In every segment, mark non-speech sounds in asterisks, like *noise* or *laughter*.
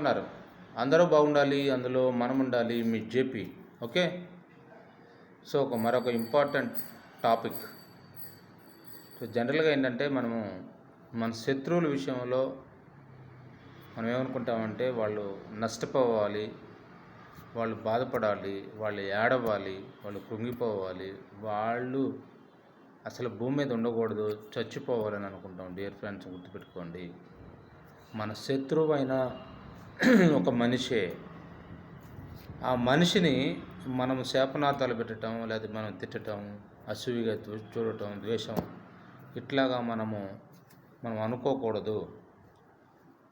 ఉన్నారు. అందరూ బాగుండాలి అందులో మనం ఉండాలి మీ జేపీ. ఓకే? సో ఒక మరొక ఇంపార్టెంట్ టాపిక్. సో జనరల్గా ఏంటంటే మనము మన శత్రువుల విషయంలో మనం ఏమనుకుంటామంటే వాళ్ళు నష్టపోవాలి వాళ్ళు బాధపడాలి వాళ్ళు ఏడవాలి వాళ్ళు కృంగిపోవాలి వాళ్ళు అసలు భూమి మీద ఉండకూడదు చచ్చిపోవాలని అనుకుంటాం. డియర్ ఫ్రెండ్స్ గుర్తుపెట్టుకోండి. మన శత్రువు *clears throat* ఒక మనిషే. ఆ మనిషిని మనం శాపనార్థాలు పెట్టడం లేదా మనం తిట్టడం అసూయిగా చూడటం ద్వేషం ఇట్లాగా మనము మనం అనుకోకూడదు.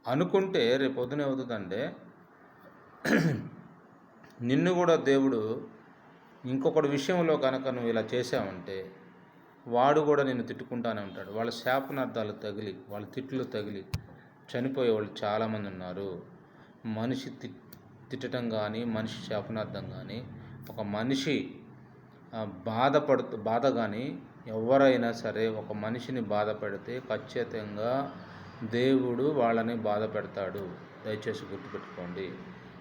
అనుకుంటే రేపు పొద్దున ఏమవుతుందంటే *clears throat* నిన్ను కూడా దేవుడు ఇంకొకటి విషయంలో కనుక నువ్వు ఇలా చేసావంటే వాడు కూడా నేను తిట్టుకుంటానే ఉంటాడు. వాళ్ళ శాపనార్థాలు తగిలి వాళ్ళ తిట్లు తగిలి చనిపోయే వాళ్ళు చాలామంది ఉన్నారు. మనిషి తి తిట్టడం కానీ మనిషి శాపనార్థం కానీ ఒక మనిషి బాధపడుతూ బాధ కానీ ఎవరైనా సరే ఒక మనిషిని బాధ పెడితే ఖచ్చితంగా దేవుడు వాళ్ళని బాధ పెడతాడు. దయచేసి గుర్తుపెట్టుకోండి.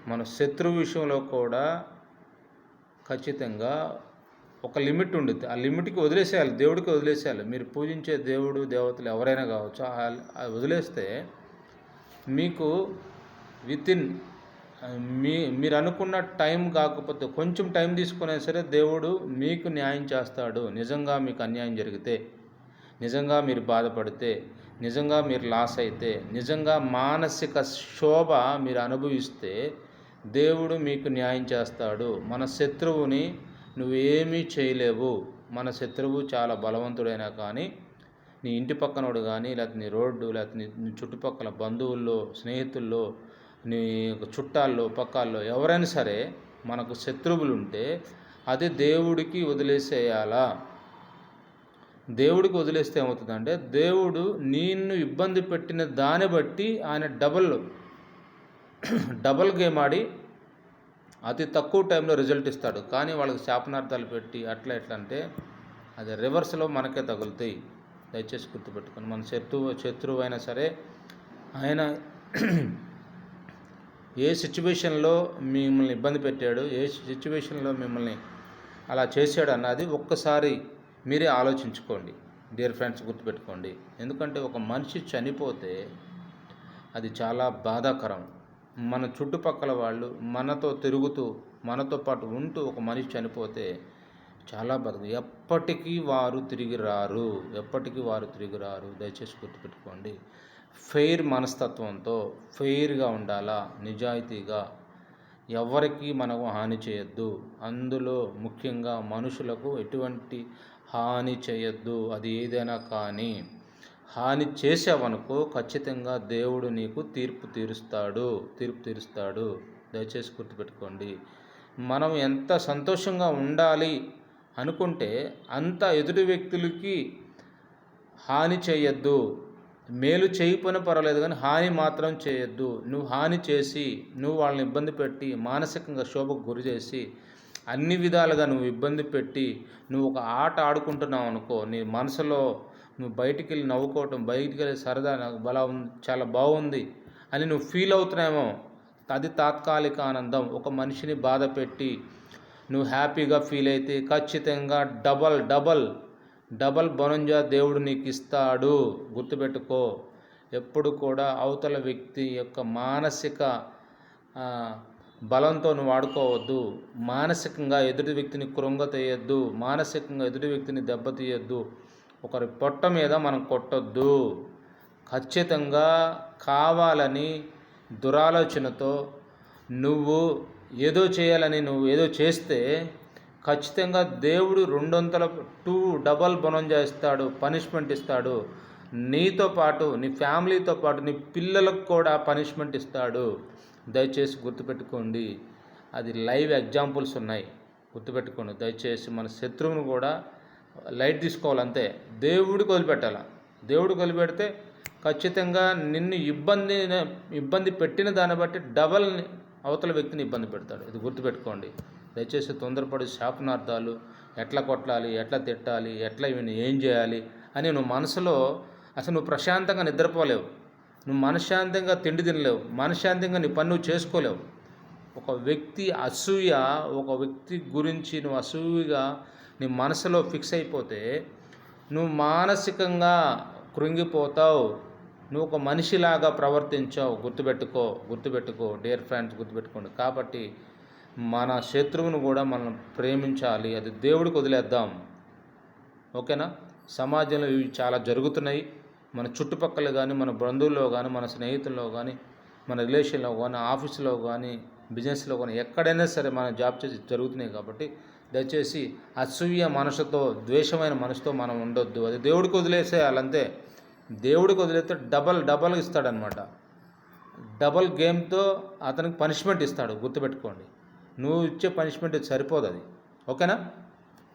మన శత్రువు విషయంలో కూడా ఖచ్చితంగా ఒక లిమిట్ ఉండుద్ది. ఆ లిమిట్కి వదిలేసేయాలి దేవుడికి వదిలేసేయాలి. మీరు పూజించే దేవుడు దేవతలు ఎవరైనా కావచ్చు వదిలేస్తే మీకు విత్ ఇన్ మీ మీరు అనుకున్న టైం కాకపోతే కొంచెం టైం తీసుకునే సరే దేవుడు మీకు న్యాయం చేస్తాడు. నిజంగా మీకు అన్యాయం జరిగితే నిజంగా మీరు బాధపడితే నిజంగా మీరు లాస్ అయితే నిజంగా మానసిక శోభ మీరు అనుభవిస్తే దేవుడు మీకు న్యాయం చేస్తాడు. మన శత్రువుని నువ్వేమీ చేయలేవు. మన శత్రువు చాలా బలవంతుడైనా కానీ నీ ఇంటి పక్కనోడు కానీ లేకపోతే నీ రోడ్డు లేకపోతే నీ నీ చుట్టుపక్కల బంధువుల్లో స్నేహితుల్లో నీ చుట్టాల్లో పక్కాల్లో ఎవరైనా సరే మనకు శత్రువులు ఉంటే అది దేవుడికి వదిలేసేయాలా? దేవుడికి వదిలేస్తే ఏమవుతుందంటే దేవుడు నిన్ను ఇబ్బంది పెట్టిన దాన్ని బట్టి ఆయన డబల్ డబల్ గేమ్ ఆడి అతి తక్కువ టైంలో రిజల్ట్ ఇస్తాడు. కానీ వాళ్ళకి శాపనార్థాలు పెట్టి అట్లా ఎట్లా అంటే అది రివర్స్లో మనకే తగులుతాయి. దయచేసి గుర్తుపెట్టుకొని మన శత్రువు శత్రువు అయినా సరే ఆయన ఏ సిచ్యువేషన్లో మిమ్మల్ని ఇబ్బంది పెట్టాడు ఏ సిచ్యువేషన్లో మిమ్మల్ని అలా చేశాడు అన్నది ఒక్కసారి మీరే ఆలోచించుకోండి. డియర్ ఫ్రెండ్స్ గుర్తుపెట్టుకోండి. ఎందుకంటే ఒక మనిషి చనిపోతే అది చాలా బాధాకరం. మన చుట్టుపక్కల వాళ్ళు మనతో తిరుగుతూ మనతో పాటు ఉంటూ ఒక మనిషి చనిపోతే చాలా బాధ. ఎప్పటికీ వారు తిరిగి రారు. ఎప్పటికీ వారు తిరిగి రారు. దయచేసి గుర్తుపెట్టుకోండి. ఫెయిర్ మనస్తత్వంతో ఫెయిర్గా ఉండాలా? నిజాయితీగా. ఎవరికి మనకు హాని చేయొద్దు. అందులో ముఖ్యంగా మనుషులకు ఎటువంటి హాని చేయొద్దు. అది ఏదైనా కానీ హాని చేసావనుకో ఖచ్చితంగా దేవుడు నీకు తీర్పు తీరుస్తాడు. తీర్పు తీరుస్తాడు. దయచేసి గుర్తుపెట్టుకోండి. మనం ఎంత సంతోషంగా ఉండాలి అనుకుంటే అంత ఎదుటి వ్యక్తులకి హాని చేయొద్దు. మేలు చేయకపోయినా పర్వాలేదు కానీ హాని మాత్రం చేయొద్దు. నువ్వు హాని చేసి నువ్వు వాళ్ళని ఇబ్బంది పెట్టి మానసికంగా శోభకు గురి చేసి అన్ని విధాలుగా నువ్వు ఇబ్బంది పెట్టి నువ్వు ఒక ఆట ఆడుకుంటున్నావు అనుకో నీ మనసులో నువ్వు బయటికి వెళ్ళి నవ్వుకోవటం బయటికి వెళ్ళి సరదా నాకు బలా ఉంది చాలా బాగుంది అని నువ్వు ఫీల్ అవుతున్నావేమో అది తాత్కాలిక ఆనందం. ఒక మనిషిని బాధ పెట్టి నువ్వు హ్యాపీగా ఫీల్ అయితే ఖచ్చితంగా డబల్ డబల్ డబల్ బొనంజా దేవుడు నీకు ఇస్తాడు గుర్తుపెట్టుకో. ఎప్పుడు కూడా అవతల వ్యక్తి యొక్క మానసిక బలంతో నువ్వు ఆడుకోవద్దు. మానసికంగా ఎదుటి వ్యక్తిని కృంగతీయద్దు మానసికంగా ఎదుటి వ్యక్తిని దెబ్బతీయద్దు ఒకరి పొట్ట మీద మనం కొట్టొద్దు. ఖచ్చితంగా కావాలని దురాలోచనతో నువ్వు ఏదో చేయాలని నువ్వు ఏదో చేస్తే ఖచ్చితంగా దేవుడు రెండొంతల టూ డబల్ బలం చేస్తాడు పనిష్మెంట్ ఇస్తాడు. నీతో పాటు నీ ఫ్యామిలీతో పాటు నీ పిల్లలకు కూడా పనిష్మెంట్ ఇస్తాడు. దయచేసి గుర్తుపెట్టుకోండి. అది లైవ్ ఎగ్జాంపుల్స్ ఉన్నాయి. గుర్తుపెట్టుకోండి. దయచేసి మన శత్రువును కూడా లైట్ తీసుకోవాలంతే దేవుడికి వదిలిపెట్టాల? దేవుడికి వదిలిపెడితే ఖచ్చితంగా నిన్ను ఇబ్బంది ఇబ్బంది పెట్టిన దాన్ని బట్టి డబల్ అవతల వ్యక్తిని ఇబ్బంది పెడతాడు. ఇది గుర్తుపెట్టుకోండి. దయచేసి తొందరపడి శాపనార్థాలు ఎట్లా కొట్టాలి ఎట్లా తిట్టాలి ఎట్లా ఇవన్నీ ఏం చేయాలి అని నువ్వు మనసులో అసలు నువ్వు ప్రశాంతంగా నిద్రపోలేవు. నువ్వు మనశ్శాంతంగా తిండి తినలేవు. మనశ్శాంతంగా నీ పని నువ్వు చేసుకోలేవు. ఒక వ్యక్తి అసూయ ఒక వ్యక్తి గురించి నువ్వు అసూయగా నీ మనసులో ఫిక్స్ అయిపోతే నువ్వు మానసికంగా కృంగిపోతావు. నువ్వు ఒక మనిషిలాగా ప్రవర్తించావు గుర్తుపెట్టుకో గుర్తుపెట్టుకో డియర్ ఫ్రెండ్స్ గుర్తుపెట్టుకోండి. కాబట్టి మన శత్రువును కూడా మనం ప్రేమించాలి అది దేవుడికి వదిలేద్దాం. ఓకేనా? సమాజంలో ఇవి చాలా జరుగుతున్నాయి. మన చుట్టుపక్కల కానీ మన బంధువుల్లో కానీ మన స్నేహితుల్లో కానీ మన రిలేషన్లో కానీ ఆఫీసులో కానీ బిజినెస్లో కానీ ఎక్కడైనా సరే మన జాబ్ చేసి జరుగుతున్నాయి కాబట్టి దయచేసి అసూయ మనసుతో ద్వేషమైన మనసుతో మనం ఉండొద్దు. అది దేవుడికి వదిలేసేయాలంతే. దేవుడికి వదిలేస్తే డబల్ డబల్ ఇస్తాడనమాట డబల్ గేమ్తో అతనికి పనిష్మెంట్ ఇస్తాడు గుర్తుపెట్టుకోండి. నువ్వు ఇచ్చే పనిష్మెంట్ సరిపోదు అది. ఓకేనా?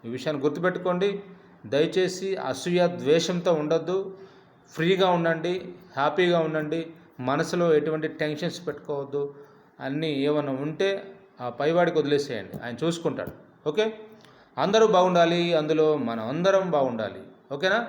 ఈ విషయాన్ని గుర్తుపెట్టుకోండి. దయచేసి అసూయ ద్వేషంతో ఉండొద్దు. ఫ్రీగా ఉండండి హ్యాపీగా ఉండండి. మనసులో ఎటువంటి టెన్షన్స్ పెట్టుకోవద్దు. అన్నీ ఏమైనా ఉంటే ఆ పైవాడికి వదిలేసేయండి. ఆయన చూసుకుంటాడు. ఓకే? అందరూ బాగుండాలి. అందులో మనం అందరం బాగుండాలి. ఓకేనా?